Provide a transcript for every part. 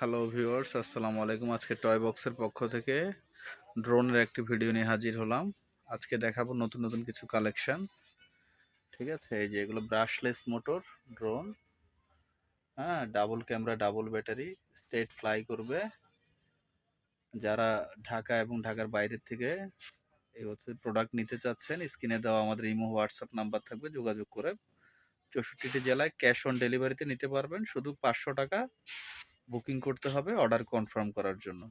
Hello viewers আসসালামু আলাইকুম আজকে টয় বক্সের পক্ষ থেকে ড্রোনের একটি ভিডিও নিয়ে হাজির হলাম। আজকে দেখাবো নতুন নতুন কিছু কালেকশন ঠিক আছে? এই যে এগুলো ব্রাশলেস মোটর ড্রোন হ্যাঁ double camera double battery state fly করবে। যারা ঢাকা এবং ঢাকার বাইরের থেকে এই হচ্ছে প্রোডাক্ট নিতে চাচ্ছেন, স্ক্রিনে দেওয়া আমাদের ইমো হোয়াটসঅ্যাপ নাম্বার থাকবে, যোগাযোগ করে চৌষট্টিটি জেলায় ক্যাশ অন ডেলিভারিতে নিতে পারবেন। শুধু পাঁচশো টাকা বুকিং করতে হবে অর্ডার কনফার্ম করার জন্য।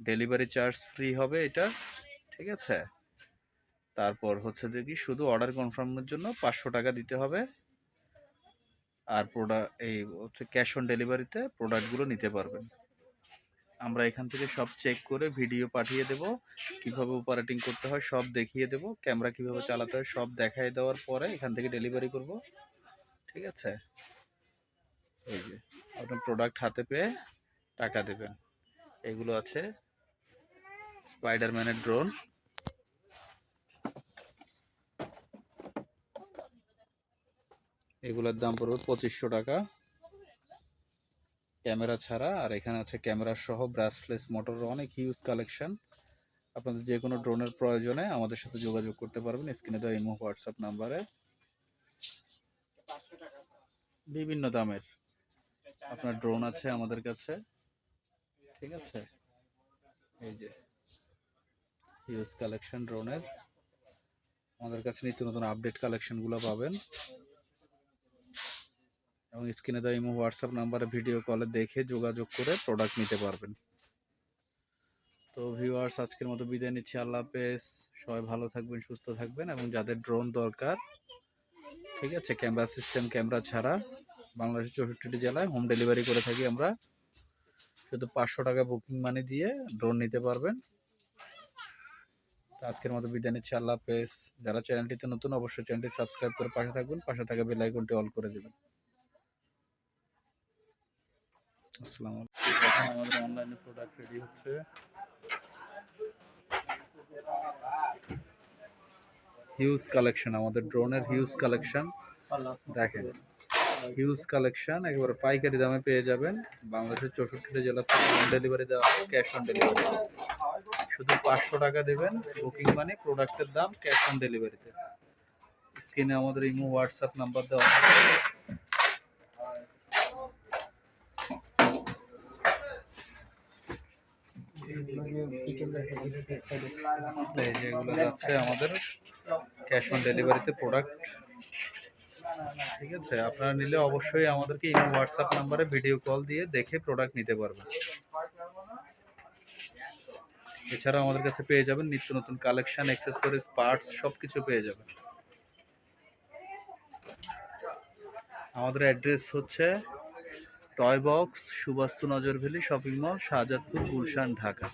ডেলিভারি চার্জ ফ্রি হবে এটা, ঠিক আছে? তারপর হচ্ছে যে কি, শুধু অর্ডার কনফার্মের জন্য পাঁচশো টাকা দিতে হবে। আর প্রোডাক্ট এই হচ্ছে ক্যাশ অন ডেলিভারিতে প্রোডাক্টগুলো নিতে পারবেন। আমরা এখান থেকে সব চেক করে ভিডিও পাঠিয়ে দেব, কীভাবে অপারেটিং করতে হয় সব দেখিয়ে দেব, ক্যামেরা কীভাবে চালাতে হয় সব দেখাই দেওয়ার পরে এখান থেকে ডেলিভারি করব, ঠিক আছে? এই যে, আপনার প্রোডাক্ট হাতে পেয়ে টাকা দেবেন। এগুলো আছে স্পাইডারম্যানের ড্রোন এগুলোর দাম পড়বে পঁচিশশো টাকা। ক্যামেরা ছাড়া, আর এখানে আছে ক্যামেরা সহ ব্রাসলেস মোটর অনেক হিউজ কালেকশন আপনাদের যে কোনো ড্রোনের প্রয়োজনে আমাদের সাথে যোগাযোগ করতে পারবেন। স্ক্রিনে দেওয়া ইমো হোয়াটসঅ্যাপ নাম্বারে। বিভিন্ন দামের। আপনার ড্রোন আছে আমাদের কাছে। ঠিক আছে? এই যে হিউজ কালেকশন ড্রোনের আমাদের কাছে নিত্য নতুন আপডেট কালেকশনগুলো পাবেন। এবং স্ক্রিনে দেওয়া ইমো, হোয়াটসঅ্যাপ নাম্বারে ভিডিও কলে দেখে যোগাযোগ করে প্রোডাক্ট নিতে পারবেন। তো ভিউয়ার্স আজকের মতো বিদায় নিচ্ছি। আল্লাহ হাফেজ। সবাই ভালো থাকবেন, সুস্থ থাকবেন এবং যাদের ড্রোন দরকার, ঠিক আছে? ক্যামেরা সিস্টেম ক্যামেরা ছাড়া বাংলাদেশের চৌষট্টিটি জেলায় হোম ডেলিভারি করে থাকি আমরা। শুধু পাঁচশো টাকা বুকিং মানি দিয়ে ড্রোন নিতে পারবেন। তো আজকের মতো বিদায় নিচ্ছি আল্লাহ হাফেজ। যারা চ্যানেলটিতে নতুন অবশ্যই চ্যানেলটি সাবস্ক্রাইব করে পাশে থাকবেন পাশে থাকা বেল আইকনটি অল করে দেবেন। আসসালামু আলাইকুম। আমাদের অনলাইনে প্রোডাক্ট রেডি হচ্ছে। হিউজ কালেকশন আমাদের ড্রোনের হিউজ কালেকশন দেখেন হিউজ কালেকশন একেবারে পাইকারি দামে পেয়ে যাবেন। বাংলাদেশের চৌষট্টিটা জেলা হোম ডেলিভারি দেওয়া হবে ক্যাশ অন ডেলিভারি শুধু পাঁচশো টাকা দেবেন বুকিং মানে প্রোডাক্টের দাম ক্যাশ অন ডেলিভারিতে স্ক্রিনে আমাদের ইমো হোয়াটসঅ্যাপ নাম্বার দেওয়া আছে। এই যে এগুলো যাচ্ছে আমাদের ক্যাশ অন ডেলিভারিতে প্রোডাক্ট ঠিক আছে, আপনারা নিলে অবশ্যই আমাদেরকে ইমো হোয়াটসঅ্যাপ নাম্বারে ভিডিও কল দিয়ে দেখে প্রোডাক্ট নিতে পারবেন। এছাড়াও আমাদের কাছে পেয়ে যাবেন নিত্য নতুন কালেকশন অ্যাক্সেসরিজ পার্টস সব কিছু পেয়ে যাবেন। আমাদের অ্যাড্রেস হচ্ছে toy box Subastu Nazar Valley shopping mall Shahzadpur Gulshan Dhaka